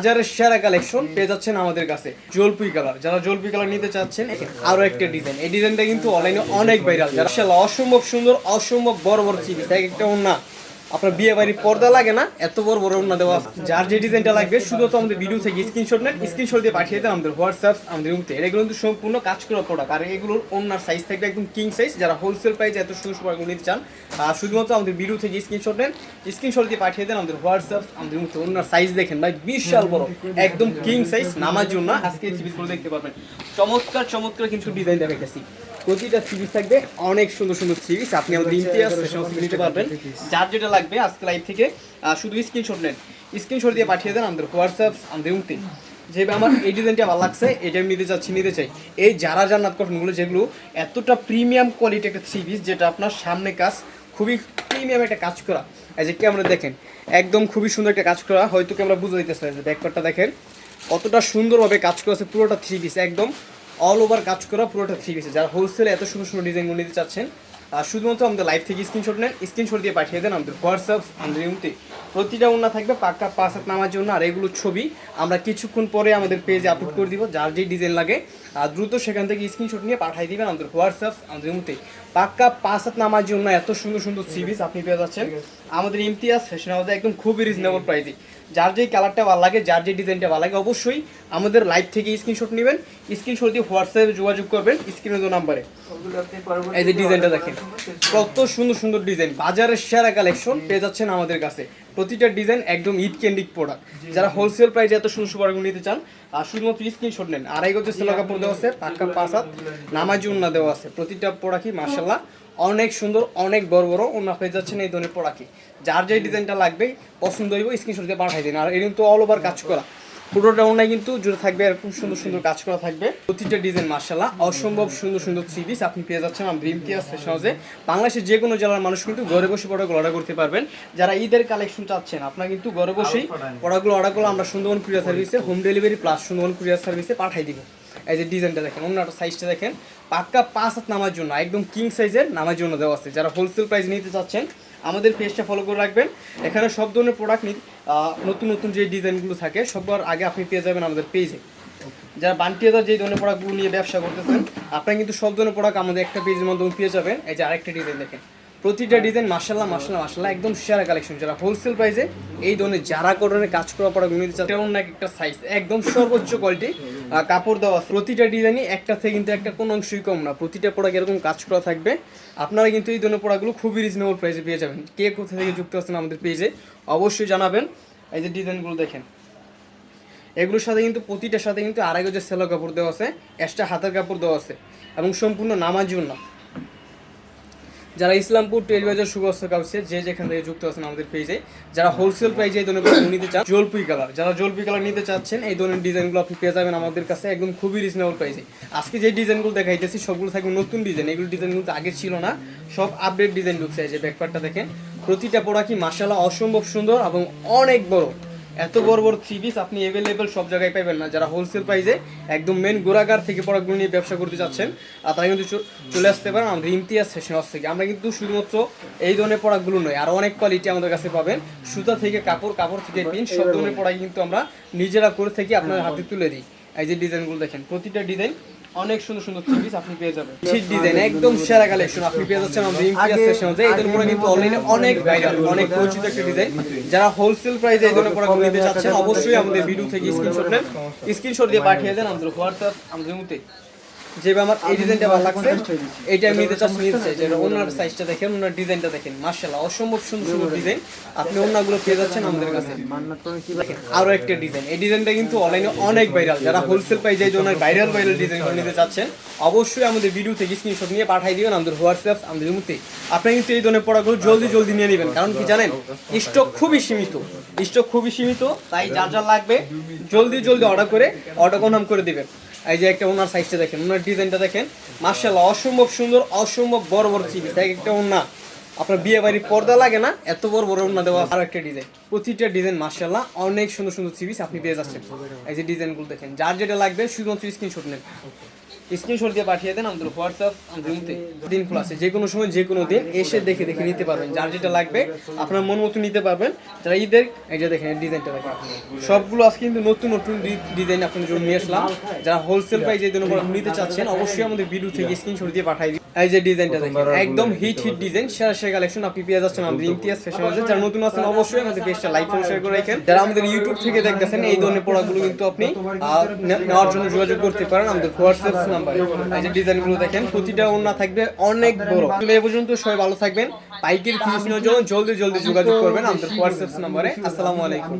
বাজারের সেরা কালেকশন পেয়ে যাচ্ছেন আমাদের কাছে। জলপুই কালার যারা জলপুই কালার নিতে চাচ্ছেন, আরও একটা ডিজাইন এই ডিজাইনটা কিন্তু অনলাইনে অনেক ভাইরাল যারা অসম্ভব সুন্দর, অসম্ভব বড় বড় চিনি এক একটা ওন্না আপনার বিয়ে বাড়ির পর্দা লাগে না, এত বড় বড় ওন্না দেওয়া যার যে ডিজাইনটা লাগবে, শুধু তো আমাদের ভিডিও থেকে স্ক্রিনশট নেন স্ক্রিনশট দিয়ে পাঠিয়ে দেন আমাদের হোয়াটসঅ্যাপ আমাদের রুমতে এগুলো কিন্তু সম্পূর্ণ কাজ করা প্রোডাক্ট আর এগুলোর ওনার সাইজ থাকবে একদম কিং সাইজ যারা হোলসেল প্রাইস এত সুন্দর সুন্দর নিতে চান আর শুধুমাত্র আমাদের ভিডিও থেকে স্ক্রিনশট নেন স্ক্রিনশট দিয়ে পাঠিয়ে দেন আমাদের হোয়াটসঅ্যাপ আমাদের রুমতে ওনার সাইজ দেখেন ভাই, বিশাল বড়, একদম কিং সাইজ নামার জন্য আজকে এই সিরিজগুলো দেখতে পারবেন। চমৎকার চমৎকার কিছু ডিজাইন দেখাইতেছি। প্রতিটা সিরিজ থাকবে। অনেক সুন্দর সুন্দর সিরিজ আপনি আমাদের ইমতিয়াজ ফ্যাশন নিতে পারবেন। যার যেটা লাগবে আজকে লাইভ থেকে শুধু স্ক্রিনশট নেন। স্ক্রিনশট দিয়ে পাঠিয়ে দেন আমাদের হোয়াটসঅ্যাপ আমাদের উমতে যেভাবে আমার এই ডিজাইনটা ভালো লাগছে এটা আমি নিতে চাচ্ছি নিতে চাই। এই যারা জান্নাত কটনগুলো যেগুলো এতটা প্রিমিয়াম কোয়ালিটি একটা থ্রি পিস যেটা আপনার সামনে কাজ খুবই প্রিমিয়াম একটা কাজ করা। এই যে ক্যামেরা দেখেন একদম খুবই সুন্দর একটা কাজ করা। হয়তো ক্যামেরা বুঝে দিতেছে যে ব্যাকপারটা দেখেন। কতটা সুন্দরভাবে কাজ করা আছে পুরোটা থ্রি পিস একদম অল ওভার কাজ করা পুরোটা থ্রি পিসে যারা হোলসেলে এত সুন্দর সুন্দর ডিজাইনগুলো নিতে চাচ্ছেন আর শুধুমাত্র আমাদের লাইভ থেকে স্ক্রিনশট নেন স্ক্রিনশট দিয়ে পাঠিয়ে দেন আমাদের হোয়াটসঅ্যাপ আমাদের প্রতিটা ওনা থাকবে, পাক্কা পাঁচ হাত নামার জন্য, আর এগুলো ছবি। আমরা কিছুক্ষণ পরে আমাদের পেজে আপলোড করে দিব, যার যে ডিজাইন লাগে। আর দ্রুত সেখান থেকে স্ক্রিনশট নিয়ে পাঠিয়ে দিবেন আমাদের হোয়াটসঅ্যাপ আমাদের ইমতে। পাক্কা পাঁচ হাত নামার জন্য এত সুন্দর সুন্দর সিরিজ আপনি পেয়ে যাচ্ছেন। আমাদের ইমতিয়াজ ফ্যাশন হাউসে একদম খুবই রিজনেবল প্রাইসে যার যেই কালারটা ভালো লাগে, যার যে ডিজাইনটা ভালো লাগে, অবশ্যই আমাদের লাইভ থেকে স্ক্রিনশট নেবেন। স্ক্রিনশট দিয়ে হোয়াটসঅ্যাপে যোগাযোগ করবেন স্ক্রিনে দো নাম্বারে এই যে ডিজাইনটা দেখেন, কত সুন্দর সুন্দর ডিজাইন বাজারের সেরা কালেকশন পেয়ে যাচ্ছেন আমাদের কাছে। প্রতিটা ডিজাইন একদম ইট কেন্দ্রিক প্রোডাক্ট যারা হোলসেল প্রাইসে এত সুন্দর সুপার প্রোডাক্ট নিতে চান আর শুধুমাত্র স্ক্রিনশট নেন। আড়াই গজের সেলা কাপড় দেওয়া আছে পাক্কা পাঁচ হাত নামাজি উন্না দেওয়া আছে। প্রতিটা প্রোডাক্টই মার্শাল্লাহ অনেক সুন্দর অনেক বড় বড় ওনা পেয়ে যাচ্ছেন এই ধরনের প্রোডাক্টই যার যে ডিজাইনটা লাগবে পছন্দ হইব স্ক্রিনশট দিয়ে পাঠাই দিন। আর এরকম তো অল ওভার কাজ করা। পুরোটা ওনায় কিন্তু জুড়ে থাকবে এরকম সুন্দর সুন্দর কাজ করা থাকবে। প্রতিটা ডিজাইন মার্শাল্লাহ অসম্ভব সুন্দর সুন্দর থ্রি পিস আপনি পেয়ে যাচ্ছেন আমার ড্রিম কেয়ার সহজে। বাংলাদেশের যে কোনো জেলার মানুষ কিন্তু ঘরে বসে প্রোডাক্ট অর্ডার করতে পারবেন। যারা ঈদের কালেকশন চাচ্ছেন আপনারা কিন্তু ঘরে বসেই প্রোডাক্টগুলো অর্ডার করলে আমরা সুন্দরবন কুরিয়ার সার্ভিসে home delivery plus Sundarban courier সার্ভিসে পাঠাই দিব। এই যে ডিজাইনটা দেখেন অন্যটা সাইজটা দেখেন, পাক্কা পাঁচ হাত নামার জন্য, একদম কিং সাইজের নামার জন্য দেওয়া আছে। যারা হোলসেল প্রাইস নিতে চাচ্ছেন, আমাদের পেজটা ফলো করে রাখবেন। এখানে সব ধরনের প্রোডাক্ট নতুন নতুন যে ডিজাইনগুলো থাকে সবার আগে আপনি পেয়ে যাবেন আমাদের পেজে যারা বান্টিয়াদার যে ধরনের প্রোডাক্টগুলো নিয়ে ব্যবসা করতেছেন, আপনারা কিন্তু সব ধরনের প্রোডাক্ট আমাদের একটা পেজের মাধ্যমে পেয়ে যাবেন। এই যে আরেকটা ডিজাইন দেখেন। প্রতিটা ডিজাইন মাসাল্লাহ মাসাল্লাহ মাসাল্লাহ একদম সেরা কালেকশন যারা হোলসেল প্রাইসে এই ধরনের যারা কটনের কাজ করা পড়া নিতে চান তেমন এক একটা সাইজ একদম সর্বোচ্চ কোয়ালিটি কাপড় দেওয়া প্রতিটা ডিজাইনই একটা থেকে কিন্তু একটা কোনো অংশই কম না, প্রতিটা প্রোডাক্ট এরকম কাজ করা থাকবে। আপনারা কিন্তু এই ধরনের প্রোডাক্টগুলো খুবই রিজনেবল প্রাইসে পেয়ে যাবেন। কে কোথা থেকে যুক্ত আছেন আমাদের পেজে অবশ্যই জানাবেন। এই যে ডিজাইনগুলো দেখেন, এগুলোর সাথে কিন্তু প্রতিটার সাথে কিন্তু আড়াই গজের সেলো কাপড় দেওয়া আছে এক্সট্রা হাতের কাপড় দেওয়া আছে, এবং সম্পূর্ণ নামার জন্য যারা ইসলামপুর টেলিবাজার সুবস্ত্র কাউসে যে যেখান থেকে যুক্ত আছেন আমাদের পেজে যারা হোলসেল প্রাইসে এই ধরনের নিতে চান, জলপুই কালার যারা জলপুই কালার নিতে চাচ্ছেন, এই ধরনের ডিজাইনগুলো আপনি পেয়ে যাবেন আমাদের কাছে একদম খুবই রিজনেবল প্রাইসে আজকে যে ডিজাইনগুলো দেখাইতেছি, সবগুলো থাকবে নতুন ডিজাইন এগুলো ডিজাইনগুলো তো আগে ছিল না, সব আপডেট ডিজাইন ঢুকছে। এই যে ব্যাকপারটা দেখেন, প্রতিটা পোড়া কি মাসালা অসম্ভব সুন্দর এবং অনেক বড়। এত বড় বড় থ্রি পিস আপনি অ্যাভেলেবেল সব জায়গায় পাবেন না। যারা হোলসেল প্রাইসে একদম মেন গোড়াগার থেকে প্রোডাক্টগুলো নিয়ে ব্যবসা করতে চাচ্ছেন, আর তারা কিন্তু চলে আসতে পারেন আমাদের ইমতিয়াজ ফ্যাশন হাউস থেকে। আমরা কিন্তু শুধুমাত্র এই ধরনের প্রোডাক্টগুলো নয়, আর অনেক কোয়ালিটি আমাদের কাছে পাবেন। সুতা থেকে কাপড় কাপড় থেকে পিন সব ধরনের প্রোডাক্ট কিন্তু আমরা নিজেরা করে থেকে আপনার হাতে তুলে দিই। এই যে ডিজাইনগুলো দেখেন, প্রতিটা ডিজাইন অনেক সুন্দর সুন্দর থ্রি পিস আপনি পেয়ে যাবেন। ঠিক ডিজাইন একদম সেরা কালেকশন আপনি পেয়ে যাচ্ছেন আমাদের ইমপিয়াস ফ্যাশন যে এই ধরনের কিন্তু অনলাইনে অনেক ভাইরাল অনেক পরিচিত একটা ডিজাইন যারা হোলসেল প্রাইসে এই ধরনের প্রোডাক্ট নিতে চাচ্ছেন অবশ্যই আমাদের ভিডিও থেকে স্ক্রিনশট নেন। স্ক্রিনশট দিয়ে পাঠিয়ে দেন আমাদের হোয়াটসঅ্যাপ আমাদের মতে যেভাবে আমার এই ডিজাইনটা ভালো লাগছে এইটা আমি নিতে চাচ্ছি যেটা ওনার সাইজটা দেখেন। ওনার ডিজাইনটা দেখেন। মার্শাল্লাহ অসম্ভব সুন্দর সুন্দর ডিজাইন আপনি ওনাগুলো পেয়ে যাচ্ছেন আমাদের কাছে। একটা ডিজাইন এই ডিজাইনটা কিন্তু অনলাইনে অনেক ভাইরাল যারা হোলসেল প্রাইসে এই ধরনের ভাইরাল ভাইরাল ডিজাইনগুলো নিতে চাচ্ছেন অবশ্যই আমাদের ভিডিও থেকে স্ক্রিনশট নিয়ে পাঠিয়ে দিবেন আমাদের হোয়াটসঅ্যাপ আমাদের মধ্যে আপনি কিন্তু এই ধরনের প্রোডাক্টগুলো জলদি জলদি নিয়ে নেবেন। কারণ কি জানেন স্টক খুবই সীমিত। স্টক খুবই সীমিত তাই যার যা লাগবে জলদি জলদি অর্ডার করে অর্ডার কনফার্ম করে দিবেন। এই যে একটা ওনার সাইজটা দেখেন, ওনার ডিজাইনটা দেখেন। মার্শাল্লাহ অসম্ভব সুন্দর, অসম্ভব বড় বড় এক একটা ওনা, আপনার বিয়ে বাড়ির পর্দা লাগে না, এত বড় বড় ওনা দেওয়া আর একটা ডিজাইন প্রতিটা ডিজাইন মার্শাল্লাহ অনেক সুন্দর সুন্দর চিবিস আপনি পেয়ে যাচ্ছেন। এই যে ডিজাইনগুলো দেখেন, যার যেটা লাগবে, শুধুমাত্র স্ক্রিনশট নেন। স্ক্রিনশট দিয়ে পাঠিয়ে দেন আমাদের হোয়াটসঅ্যাপ আমাদের দিন খোলা আছে যে কোনো সময় যে কোনো দিন এসে দেখে দেখে নিতে পারবেন। যার যেটা লাগবে, আপনার মন মতো নিতে পারবেন। যারা ঈদের, এই যে দেখেন, ডিজাইনটা দেখেন। সবগুলো আজকে কিন্তু নতুন নতুন ডিজাইন আপনার জন্য নিয়ে আসলাম। যারা হোলসেল প্রাইস এই জন্য নিতে চাচ্ছেন, অবশ্যই আমাদের ভিডিও থেকে স্ক্রিনশট দিয়ে পাঠাই এই যে ডিজাইনটা দেখেন একদম হিট হিট ডিজাইন। সেরা সেরা কালেকশন আপনি পেয়ে যাচ্ছেন আমাদের ইমতিয়াজ ফ্যাশন হাউসে যারা নতুন আছেন অবশ্যই আমাদের পেজটা লাইক শেয়ার করে রাখেন। যারা আমাদের ইউটিউব থেকে দেখতেছেন এই ধরনের প্রোডাক্টগুলো কিন্তু আপনি নেওয়ার জন্য যোগাযোগ করতে পারেন আমাদের হোয়াটসঅ্যাপ নাম্বারে এই যে ডিজাইনগুলো দেখেন প্রতিটা ওড়না থাকবে অনেক বড়। পর্যন্ত সবাই ভালো থাকবেন। পাইকের ফিনিশিংয়ের জন্য জলদি জলদি যোগাযোগ করবেন আমাদের হোয়াটসঅ্যাপ নাম্বারে আসসালামু আলাইকুম।